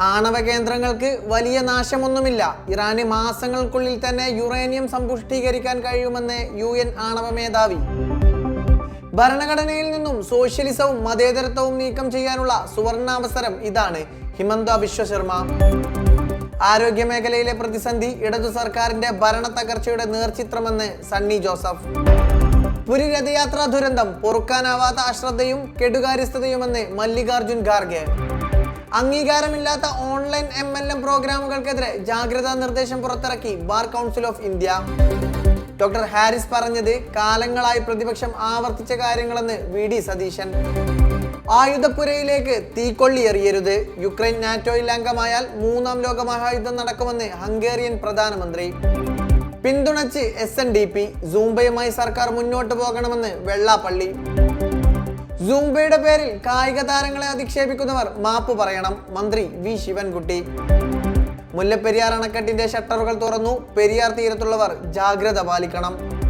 ആണവ കേന്ദ്രങ്ങൾക്ക് വലിയ നാശമൊന്നുമില്ല. ഇറാന് മാസങ്ങൾക്കുള്ളിൽ തന്നെ യുറേനിയം സമ്പുഷ്ടീകരിക്കാൻ കഴിയുമെന്ന് യു എൻ ആണവ മേധാവി. ഭരണഘടനയിൽ നിന്നും സോഷ്യലിസവും മതേതരത്വവും നീക്കം ചെയ്യാനുള്ള സുവർണാവസരം ഇതാണ് ഹിമന്ത ബിശ്വ ശർമ്മ. ആരോഗ്യ മേഖലയിലെ പ്രതിസന്ധി ഇടതു സർക്കാരിന്റെ ഭരണ തകർച്ചയുടെ നേർചിത്രമെന്ന് സണ്ണി ജോസഫ്. പുരി രഥയാത്രാ ദുരന്തം പൊറുക്കാനാവാത്ത അശ്രദ്ധയും കെടുകാര്യസ്ഥതയുമെന്ന് മല്ലികാർജുൻ ഖാർഗെ. അംഗീകാരമില്ലാത്ത ഓൺലൈൻ എം എൽ എം പ്രോഗ്രാമുകൾക്കെതിരെ ജാഗ്രതാ നിർദ്ദേശം പുറത്തിറക്കി bar council of India. Doctor Haris പറഞ്ഞത് കാലങ്ങളായി പ്രതിപക്ഷം ആവർത്തിച്ച കാര്യങ്ങളെന്ന് വി ഡി സതീശൻ. ആയുധപ്പുരയിലേക്ക് തീക്കൊള്ളി എറിയരുത് യുക്രൈൻ നാറ്റോയിൽ അംഗമായാൽ മൂന്നാം ലോക മഹായുദ്ധം നടക്കുമെന്ന് ഹംഗേറിയൻ പ്രധാനമന്ത്രി. പിന്തുണച്ച് എസ് എൻ ഡി പി സൂംബയുമായി സർക്കാർ മുന്നോട്ട് പോകണമെന്ന് വെള്ളാപ്പള്ളി. സൂംബയുടെ പേരിൽ കായിക താരങ്ങളെ അധിക്ഷേപിക്കുന്നവർ മാപ്പ് പറയണം. മന്ത്രി വി. ശിവൻകുട്ടി. മുല്ലപ്പെരിയാർ അണക്കെട്ടിന്റെ ഷട്ടറുകൾ തുറന്നു. പെരിയാർ തീരത്തുള്ളവർ ജാഗ്രത പാലിക്കണം.